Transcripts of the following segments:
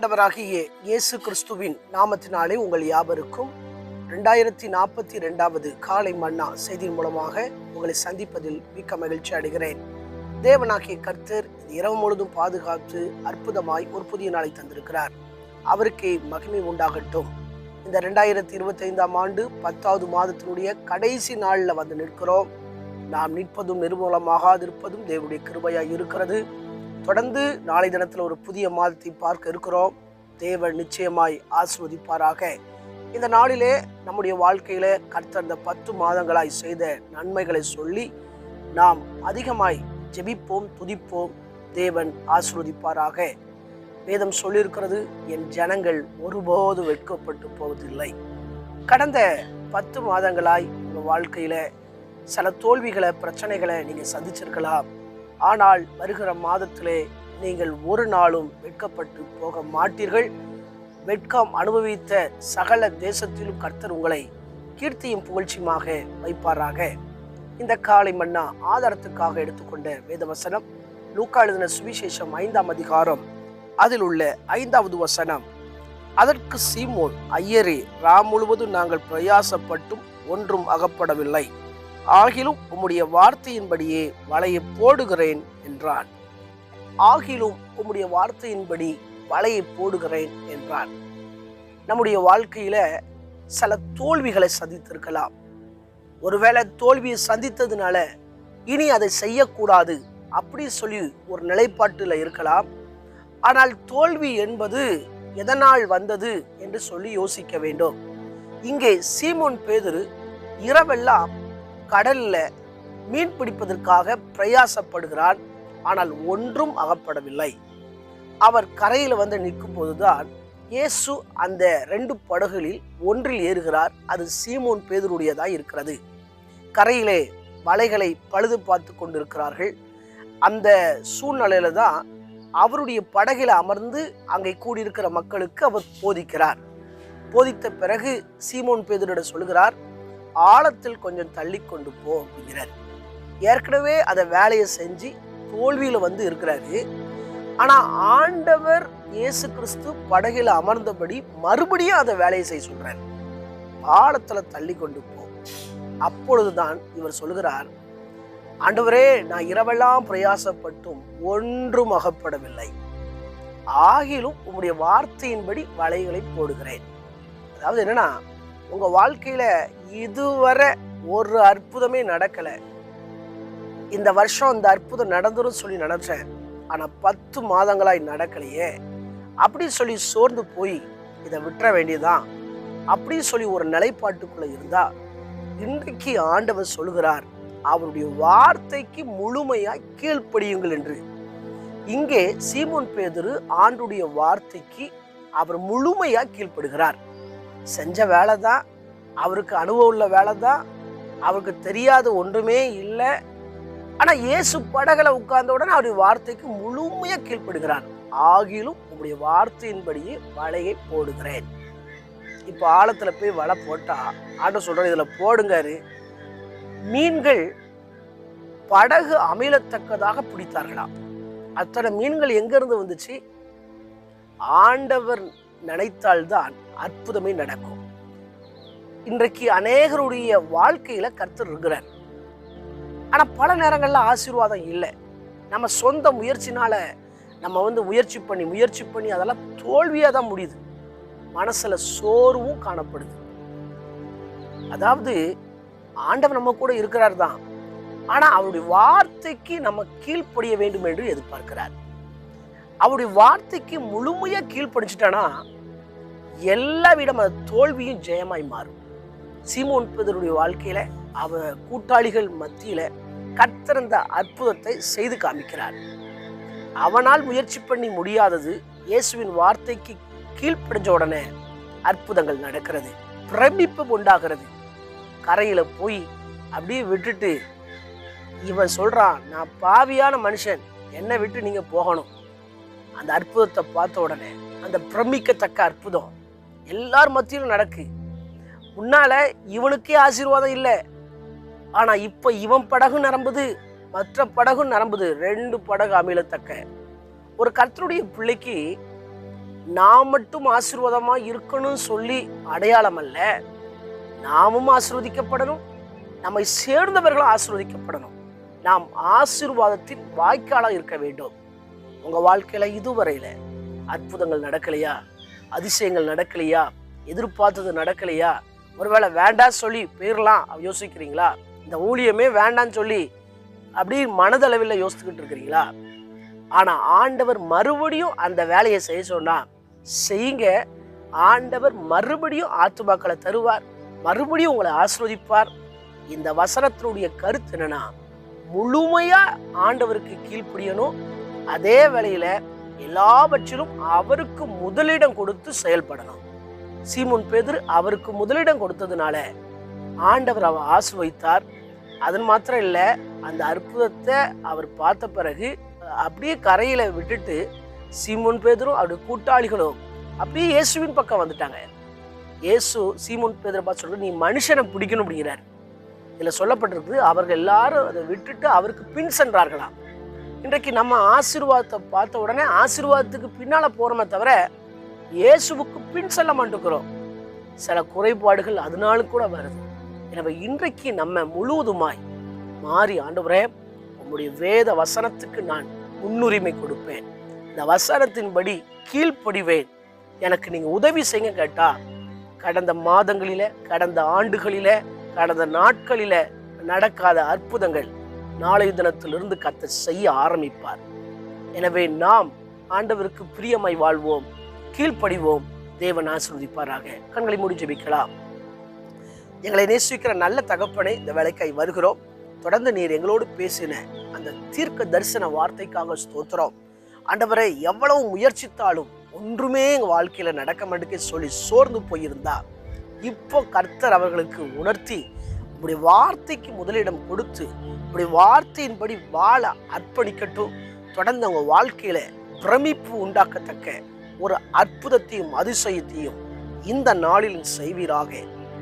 ஆண்டவராகிய இயேசு கிறிஸ்துவின் நாமத்தினாலே உங்கள் யாவருக்கும் ரெண்டாயிரத்தி நாற்பத்தி ரெண்டாவது காலை மன்னா செய்தியின் மூலமாக உங்களை சந்திப்பதில் மிக்க மகிழ்ச்சி அடைகிறேன். தேவனாகிய கர்த்தர் இரவு முழுதும் பாதுகாத்து அற்புதமாய் ஒரு புதிய நாளை தந்திருக்கிறார். அவருக்கே மகிமை உண்டாகட்டும். இந்த ரெண்டாயிரத்தி இருபத்தி ஐந்தாம் ஆண்டு பத்தாவது மாதத்தினுடைய கடைசி நாளில் வந்து நிற்கிறோம். நாம் நிற்பதும் நிர்மூலமாகாதிருப்பதும் தேவனுடைய கிருபையாக இருக்கிறது. தொடர்ந்து நாளை தினத்தில் ஒரு புதிய மாதத்தை பார்க்க இருக்கிறோம். தேவன் நிச்சயமாய் ஆசிர்வதிப்பாராக. இந்த நாளிலே நம்முடைய வாழ்க்கையில கர்த்தர் இந்த பத்து மாதங்களாய் செய்த நன்மைகளை சொல்லி நாம் அதிகமாய் ஜெபிப்போம் துதிப்போம். தேவன் ஆசிர்வதிப்பாராக. வேதம் சொல்லியிருக்கிறது என் ஜனங்கள் ஒருபோது வெட்கப்பட்டு போவதில்லை. கடந்த பத்து மாதங்களாய் உங்கள் வாழ்க்கையில சில தோல்விகளை பிரச்சனைகளை நீங்கள் சந்திச்சிருக்கலாம். ஆனால் வருகிற மாதத்திலே நீங்கள் ஒரு நாளும் வெட்கப்பட்டு போக மாட்டீர்கள். வெட்கம் அனுபவித்த சகல தேசத்திலும் கர்த்தர் உங்களை கீர்த்தியும் புகழ்ச்சியுமாக வைப்பாராக. இந்த காலை மன்னா ஆதாரத்துக்காக எடுத்துக்கொண்ட வேதவசனம் லூக்கா எழுதின சுவிசேஷம் ஐந்தாம் அதிகாரம் அதில் உள்ள ஐந்தாவது வசனம். அதற்கு சீமோன் ஐயரே ராம் முழுவதும் நாங்கள் பிரயாசப்பட்டும் ஒன்றும் அகப்படவில்லை. ஆகிலும் உம்முடைய வார்த்தையின்படியே வலையை போடுகிறேன் என்றான். ஆகிலும் உம்முடைய வார்த்தையின்படி வலையை போடுகிறேன் என்றான். நம்முடைய வாழ்க்கையில சில தோல்விகளை சந்தித்திருக்கலாம். ஒருவேளை தோல்வியை சந்தித்ததுனால இனி அதை செய்யக்கூடாது அப்படி சொல்லி ஒரு நிலைப்பாட்டில் இருக்கலாம். ஆனால் தோல்வி என்பது எதனால் வந்தது என்று சொல்லி யோசிக்க வேண்டும். இங்கே சீமோன் பேதுரு இரவெல்லாம் கடல்ல மீன் பிடிப்பதற்காக பிரயாசப்படுகிறான். ஆனால் ஒன்றும் அகப்படவில்லை. அவர் கரையில் வந்து நிற்கும் போதுதான் இயேசு அந்த ரெண்டு படகுகளில் ஒன்றில் ஏறுகிறார். அது சீமோன் பேதருடையதாக இருக்கிறது. கரையிலே வலைகளை பழுது பார்த்து கொண்டிருக்கிறார்கள். அந்த சூழ்நிலையில தான் அவருடைய படகில் அமர்ந்து அங்கே கூடியிருக்கிற மக்களுக்கு அவர் போதிக்கிறார். போதித்த பிறகு சீமோன் பேதரிடம் சொல்கிறார் ஆழத்தில் கொஞ்சம் தள்ளி கொண்டு போ அப்படிங்கிறார். ஏற்கனவே அதை வேலையை செஞ்சு தோல்வியில் வந்து இருக்கிறாரு. ஆனால் ஆண்டவர் இயேசு கிறிஸ்து படகில் அமர்ந்தபடி மறுபடியும் அதை வேலையை செய்ய சொல்கிறார் ஆழத்தில் தள்ளி கொண்டு போ. அப்பொழுதுதான் இவர் சொல்கிறார் ஆண்டவரே நான் இரவெல்லாம் பிரயாசப்பட்டும் ஒன்றும் அகப்படவில்லை. ஆகிலும் உங்களுடைய வார்த்தையின்படி வலைகளை போடுகிறேன். அதாவது என்னன்னா உங்கள் வாழ்க்கையில் இதுவரை ஒரு அற்புதமே நடக்கலை. இந்த வருஷம் இந்த அற்புதம் நடந்துரும் சொல்லி நினச்சேன். ஆனால் பத்து மாதங்களாய் நடக்கலையே. அப்படி சொல்லி சோர்ந்து போய் இதை விட்டுற வேண்டியதுதான். அப்படி சொல்லி ஒரு நிலைப்பாட்டுக்குள்ளே இருந்தா இன்றைக்கு ஆண்டவர் சொல்கிறார் அவருடைய வார்த்தைக்கு முழுமையாய் கீழ்ப்படியுங்கள் என்று. இங்கே சீமோன் பேதுரு ஆண்டுடைய வார்த்தைக்கு அவர் முழுமையாக கீழ்ப்படுகிறார். செஞ்ச வேலை தான் அவருக்கு அனுபவம் உள்ள வேலை தான் அவருக்கு தெரியாத ஒன்றுமே இல்லை. ஆனால் இயேசு படகளை உட்கார்ந்தவுடன் உடனே அவருடைய வார்த்தைக்கு முழுமையாக கீழ்ப்படுகிறார். ஆகிலும் உங்களுடைய வார்த்தையின்படியே வலையை போடுகிறேன். இப்போ ஆழத்தில் போய் வலை போட்டால் ஆண்ட சொல்கிறேன் இதில் போடுங்காரு மீன்கள் படகு அமிலத்தக்கதாக பிடித்தார்களாம். அத்தனை மீன்கள் எங்கேருந்து வந்துச்சு? ஆண்டவர் நினைத்தால்தான் அற்புதமே நடக்கும். இன்றைக்கு அநேகருடைய வாழ்க்கையில கர்த்தர் இருக்கிறார். ஆனால் பல நேரங்களில் ஆசீர்வாதம் இல்லை. நம்ம சொந்த முயற்சினால நம்ம வந்து முயற்சி பண்ணி முயற்சி பண்ணி அதெல்லாம் தோல்வியாக தான் முடியுது. மனசில் சோர்வும் காணப்படுது. அதாவது ஆண்டவர் நம்ம கூட இருக்கிறார் தான். ஆனால் அவருடைய வார்த்தைக்கு நம்ம கீழ்ப்படிய வேண்டும் என்று எதிர்பார்க்கிறார். அவருடைய வார்த்தைக்கு முழுமையாக கீழ்ப்படிச்சிட்டானா எல்லா விடம் அந்த தோல்வியும் ஜெயமாய் மாறும். சீமோன் பேதருடைய வாழ்க்கையில அவ கூட்டாளிகள் மத்தியில கத்திருந்த அற்புதத்தை செய்து காமிக்கிறார். அவனால் முயற்சி பண்ணி முடியாதது இயேசுவின் வார்த்தைக்கு கீழ்ப்படிஞ்ச உடனே அற்புதங்கள் நடக்கிறது பிரமிப்பு உண்டாகிறது. கரையில போய் அப்படியே விட்டுட்டு இவன் சொல்றான் நான் பாவியான மனுஷன் என்னை விட்டு நீங்க போகணும். அந்த அற்புதத்தை பார்த்த உடனே அந்த பிரமிக்கத்தக்க அற்புதம் எல்லார் மத்தியிலும் நடக்கு. முன்னால இவனுக்கே ஆசீர்வாதம் இல்லை. ஆனா இப்ப இவன் படகு நரம்புது மற்ற படகு நரம்புது ரெண்டு படகு அமிழத்தக்க ஒரு கர்த்தருடைய பிள்ளைக்கு நாம் மட்டும் ஆசீர்வாதமா இருக்கணும்னு சொல்லி அடையாளம் அல்ல நாமும் ஆசீர்வதிக்கப்படணும் நம்மை சேர்ந்தவர்களும் ஆசீர்வதிக்கப்படணும். நாம் ஆசீர்வாதத்தின் வாய்க்காலாக இருக்க வேண்டும். உங்க வாழ்க்கையில இதுவரையில அற்புதங்கள் நடக்கலையா? அதிசயங்கள் நடக்கலையா? எதிர்பார்த்தது நடக்கலையா? ஒருவேளை வேண்டாம் சொல்லி போயிடலாம் யோசிக்கிறீங்களா? இந்த ஊழியமே வேண்டாம்னு சொல்லி அப்படி மனதளவில் யோசித்துக்கிட்டு இருக்கிறீங்களா? ஆனால் ஆண்டவர் மறுபடியும் அந்த வேலையை செய்ய சொன்னால் செய்யுங்க. ஆண்டவர் மறுபடியும் ஆத்துமாக்களை தருவார். மறுபடியும் உங்களை ஆஸ்ரோதிப்பார் இந்த வசனத்தினுடைய கருத்து என்னன்னா முழுமையாக ஆண்டவருக்கு கீழ்ப்படியணும். அதே வேளையில் எல்லாவற்றிலும் அவருக்கு முதலிடம் கொடுத்து செயல்படணும். சீமோன் பேதர் அவருக்கு முதலிடம் கொடுத்ததுனால ஆண்டவர் அவர் ஆசிர்வதித்தார். அதன் மாத்திரம் இல்லை அந்த அற்புதத்தை அவர் பார்த்த பிறகு அப்படியே கரையில் விட்டுட்டு சீமோன் பேதரும் அவருடைய கூட்டாளிகளும் அப்படியே இயேசுவின் பக்கம் வந்துட்டாங்க. இயேசு சீமோன் பேதரை பார்த்து சொல்ற நீ மனுஷனை பிடிக்கணும் அப்படிங்கிறார். இதில் சொல்லப்பட்டிருக்கு அவர்கள் எல்லாரும் அதை விட்டுட்டு அவருக்கு பின் சென்றார்களாம். இன்றைக்கு நம்ம ஆசீர்வாதத்தை பார்த்த உடனே ஆசீர்வாதத்துக்கு பின்னால் போகிறோமே தவிர இயேசுவுக்கு பின் செல்ல மாட்டேங்கிறோம். சில குறைபாடுகள் அதனாலும் கூட வருது. எனவே இன்றைக்கு நம்ம முழுவதுமாய் மாறி ஆண்டவரே உம்முடைய வேத வசனத்துக்கு நான் முன்னுரிமை கொடுப்பேன். இந்த வசனத்தின்படி கீழ்ப்படிவேன். எனக்கு நீங்கள் உதவி செய்ய கேட்டா கடந்த மாதங்களில கடந்த ஆண்டுகளில கடந்த நாட்களில நடக்காத அற்புதங்கள் நாளைய தினத்திலிருந்து கத்த செய்ய ஆரம்பிப்பார். எனவே நாம் ஆண்டவருக்கு பிரியமாய் வாழ்வோம். கீழ்ப்படிவோம். தேவன் ஆசிர்வதிப்பாராக. கண்களை மூடி ஜெபிக்கலாம். எங்களை நேசிக்கிற நல்ல தகப்பனை இந்த வேலைக்காய் வருகிறோம். தொடர்ந்து நீர் எங்களோடு பேசின அந்த தீர்க்க தரிசன வார்த்தைக்காக ஸ்தோத்திரம். ஆண்டவரை எவ்வளவு முயற்சித்தாலும் ஒன்றுமே எங்கள் வாழ்க்கையில் நடக்க மாட்டேங்க சொல்லி சோர்ந்து போயிருந்தா இப்போ கர்த்தர் அவர்களுக்கு உணர்த்தி இப்படி வார்த்தைக்கு முதலிடம் கொடுத்து இப்படி வார்த்தையின்படி வாழ அர்ப்பணிக்கட்டும். தொடர்ந்து அவங்க வாழ்க்கையில் பிரமிப்பு உண்டாக்கத்தக்க ஒரு அற்புதத்தையும் அதிசயத்தையும் இந்த நாளில் செய்வீராக.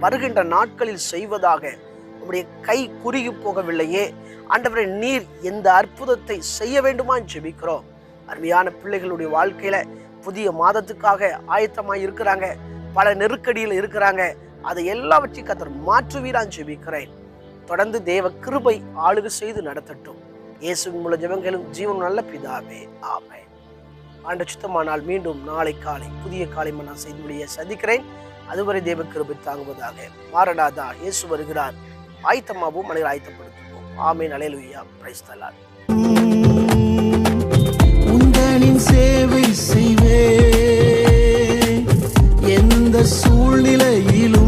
வருகின்ற நாட்களில் செய்வதாக. உம்முடைய கை குறுகி போகவில்லையே. ஆண்டவரே நீர் எந்த அற்புதத்தை செய்ய வேண்டுமா ஜெபிக்கிறோம். அருமையான பிள்ளைகளுடைய வாழ்க்கையில புதிய மாதத்துக்காக ஆயத்தமாக இருக்கிறாங்க. பல நெருக்கடியில் இருக்கிறாங்க. அதை எல்லாவற்றையும் கத்தர் மாற்றுவீரான் ஜெபிக்கிறேன். தொடர்ந்து தேவ கிருபை ஆளுகை செய்து நடத்தட்டும். இயேசுவின் மூல ஜெபங்களும் ஜீவன் நல்ல பிதாவே. ஆமே ஆண்டு சுத்தமானால் மீண்டும் நாளை காலை புதிய காலை நான் செய்து முடிய சந்திக்கிறேன். அதுவரை தேவ கிருபை தாங்குவதாக மாரடாதா இயேசு வருகிறார். ஆயத்தமாகவும் மனிதர் ஆயத்தப்படுத்துவோம். ஆமே அலையலுயா பிரைஸ் தலான் சேவை செய்வே எந்த சூழ்நிலையிலும்